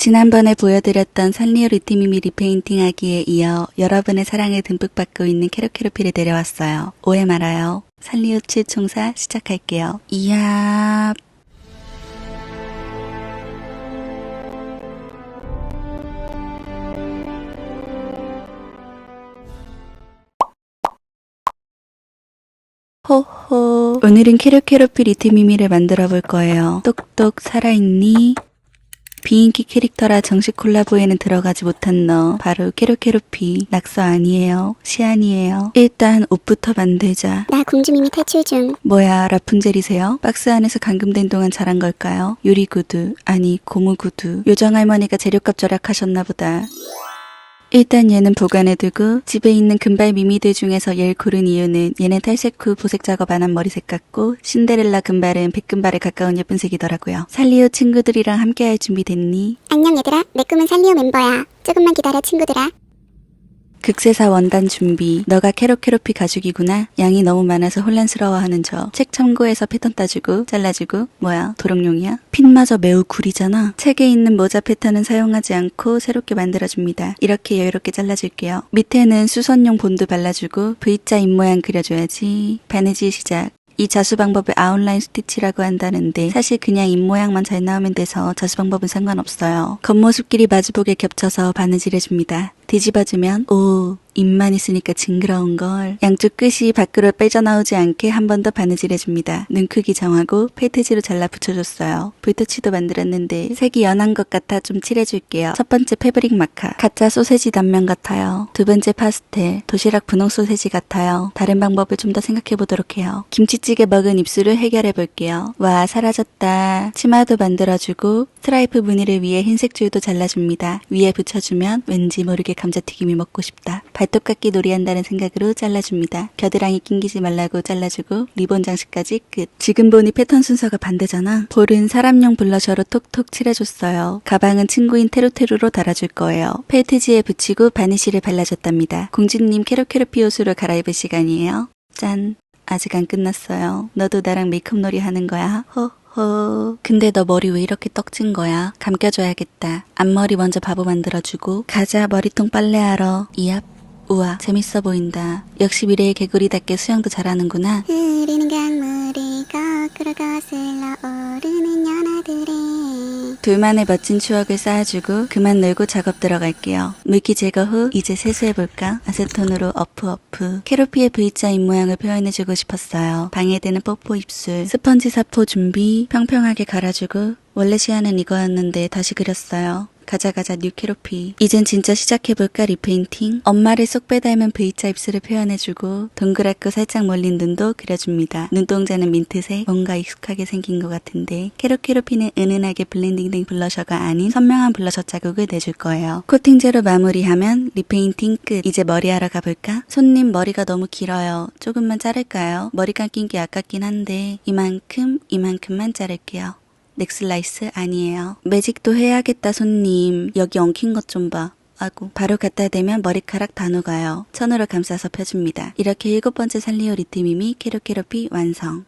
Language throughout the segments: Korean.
지난번에 보여드렸던 산리오 리티미미 리페인팅 하기에 이어 여러분의 사랑을 듬뿍 받고 있는 캐로캐로피를 데려왔어요. 오해 말아요. 산리오 7총사 시작할게요. 이야... 호호. 오늘은 캐로캐로피 리트미미를 만들어 볼 거예요. 똑똑 살아있니? 비인기 캐릭터라 정식 콜라보에는 들어가지 못한 너. 바로 캐로캐로피. 낙서 아니에요. 시안이에요. 일단 옷부터 만들자. 나 공주미미 탈출 중. 뭐야, 라푼젤이세요? 박스 안에서 감금된 동안 자란 걸까요? 유리구두, 아니, 고무구두. 요정할머니가 재료값 절약하셨나 보다. 일단 얘는 보관해두고 집에 있는 금발 미미들 중에서 얘를 고른 이유는 얘는 탈색 후 보색 작업 안 한 머리색 같고 신데렐라 금발은 백금발에 가까운 예쁜 색이더라고요. 살리오 친구들이랑 함께할 준비 됐니? 안녕 얘들아. 내 꿈은 살리오 멤버야. 조금만 기다려 친구들아. 극세사 원단 준비. 너가 캐로캐로피 가죽이구나. 양이 너무 많아서 혼란스러워하는 저. 책 참고해서 패턴 따주고 잘라주고. 뭐야 도롱뇽이야? 핀마저 매우 구리잖아. 책에 있는 모자 패턴은 사용하지 않고 새롭게 만들어줍니다. 이렇게 여유롭게 잘라줄게요. 밑에는 수선용 본드 발라주고 V자 입모양 그려줘야지. 바느질 시작. 이 자수 방법을 아웃라인 스티치라고 한다는데 사실 그냥 입모양만 잘 나오면 돼서 자수 방법은 상관없어요. 겉모습끼리 마주보게 겹쳐서 바느질 해줍니다. 뒤집어주면 오 입만 있으니까 징그러운 걸 양쪽 끝이 밖으로 빼져나오지 않게 한 번 더 바느질 해줍니다. 눈 크기 정하고 페이트지로 잘라 붙여줬어요. 불터치도 만들었는데 색이 연한 것 같아 좀 칠해줄게요. 첫 번째 패브릭 마카 가짜 소세지 단면 같아요. 두 번째 파스텔 도시락 분홍 소세지 같아요. 다른 방법을 좀 더 생각해 보도록 해요. 김치찌개 먹은 입술을 해결해 볼게요. 와 사라졌다. 치마도 만들어주고 스트라이프 무늬를 위해 흰색 줄도 잘라줍니다. 위에 붙여주면 왠지 모르게 감자튀김이 먹고 싶다. 발톱깎이 놀이한다는 생각으로 잘라줍니다. 겨드랑이 낑기지 말라고 잘라주고 리본 장식까지 끝. 지금 보니 패턴 순서가 반대잖아. 볼은 사람용 블러셔로 톡톡 칠해줬어요. 가방은 친구인 테루테루로 달아줄 거예요. 펠트지에 붙이고 바니쉬를 발라줬답니다. 공주님 캐로캐로피 옷으로 갈아입을 시간이에요. 짠. 아직 안 끝났어요. 너도 나랑 메이크업 놀이 하는 거야? 호 호. 근데 너 머리 왜 이렇게 떡진 거야? 감겨줘야겠다. 앞머리 먼저 바보 만들어주고 가자 머리통 빨래하러. 이압. 우와 재밌어 보인다. 역시 미래의 개구리답게 수영도 잘하는구나. 흐르는 강물이 거꾸로 거슬러 오르는 연어들의 둘만의 멋진 추억을 쌓아주고 그만 놀고 작업 들어갈게요. 물기 제거 후 이제 세수해볼까? 아세톤으로 어프 어프. 캐로피의 V자 입모양을 표현해주고 싶었어요. 방해되는 뽀뽀 입술. 스펀지 사포 준비. 평평하게 갈아주고 원래 시야는 이거였는데 다시 그렸어요. 가자 가자 뉴 캐로피. 이젠 진짜 시작해볼까 리페인팅? 엄마를 쏙 빼닮은 V자 입술을 표현해주고 동그랗고 살짝 몰린 눈도 그려줍니다. 눈동자는 민트색 뭔가 익숙하게 생긴 것 같은데 캐로캐로피는 은은하게 블렌딩된 블러셔가 아닌 선명한 블러셔 자국을 내줄 거예요. 코팅제로 마무리하면 리페인팅 끝. 이제 머리하러 가볼까? 손님 머리가 너무 길어요. 조금만 자를까요? 머리 감긴 게 아깝긴 한데 이만큼 이만큼만 자를게요. 넥슬라이스 아니에요. 매직도 해야겠다 손님. 여기 엉킨 것 좀 봐. 아고 바로 갖다 대면 머리카락 다 녹아요. 천으로 감싸서 펴줍니다. 이렇게 일곱 번째 살리오 리트미미 캐로캐로피 완성.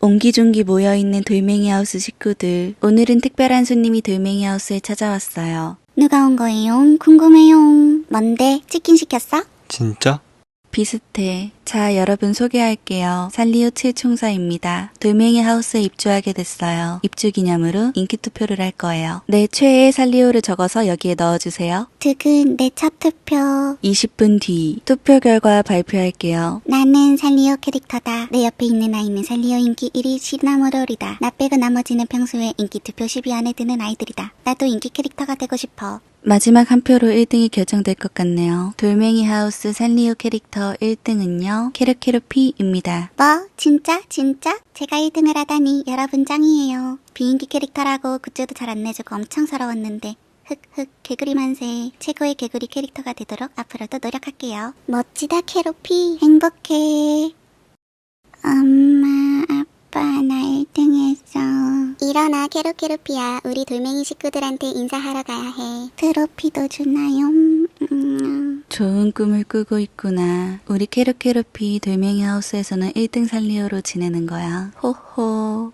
옹기종기 모여있는 돌멩이 하우스 식구들. 오늘은 특별한 손님이 돌멩이 하우스에 찾아왔어요. 누가 온 거예요? 궁금해요. 뭔데? 치킨 시켰어? 진짜? 비슷해. 자, 여러분 소개할게요. 살리오 7총사입니다. 돌멩이 하우스에 입주하게 됐어요. 입주 기념으로 인기 투표를 할 거예요. 내 최애의 살리오를 적어서 여기에 넣어주세요. 두근 내첫 투표. 20분 뒤 투표 결과 발표할게요. 나는 살리오 캐릭터다. 내 옆에 있는 아이는 살리오 인기 1위 시나모롤이다. 나 빼고 나머지는 평소에 인기 투표 10위 안에 드는 아이들이다. 나도 인기 캐릭터가 되고 싶어. 마지막 한 표로 1등이 결정될 것 같네요. 돌멩이 하우스 살리오 캐릭터 1등은요. 캐르캐르피입니다. 뭐? 진짜? 진짜? 제가 1등을 하다니 여러분 짱이에요. 비인기 캐릭터라고 굿즈도 잘 안 내주고 엄청 서러웠는데 흑흑 개구리 만세 최고의 개구리 캐릭터가 되도록 앞으로도 노력할게요. 멋지다 캐로피 행복해. 엄마 아빠 나 1등 했어. 일어나 캐로캐로피야 우리 돌멩이 식구들한테 인사하러 가야 해. 트로피도 주나요? 음. 좋은 꿈을 꾸고 있구나. 우리 캐르캐르피 돌멩이 하우스에서는 1등 살리오로 지내는 거야. 호호.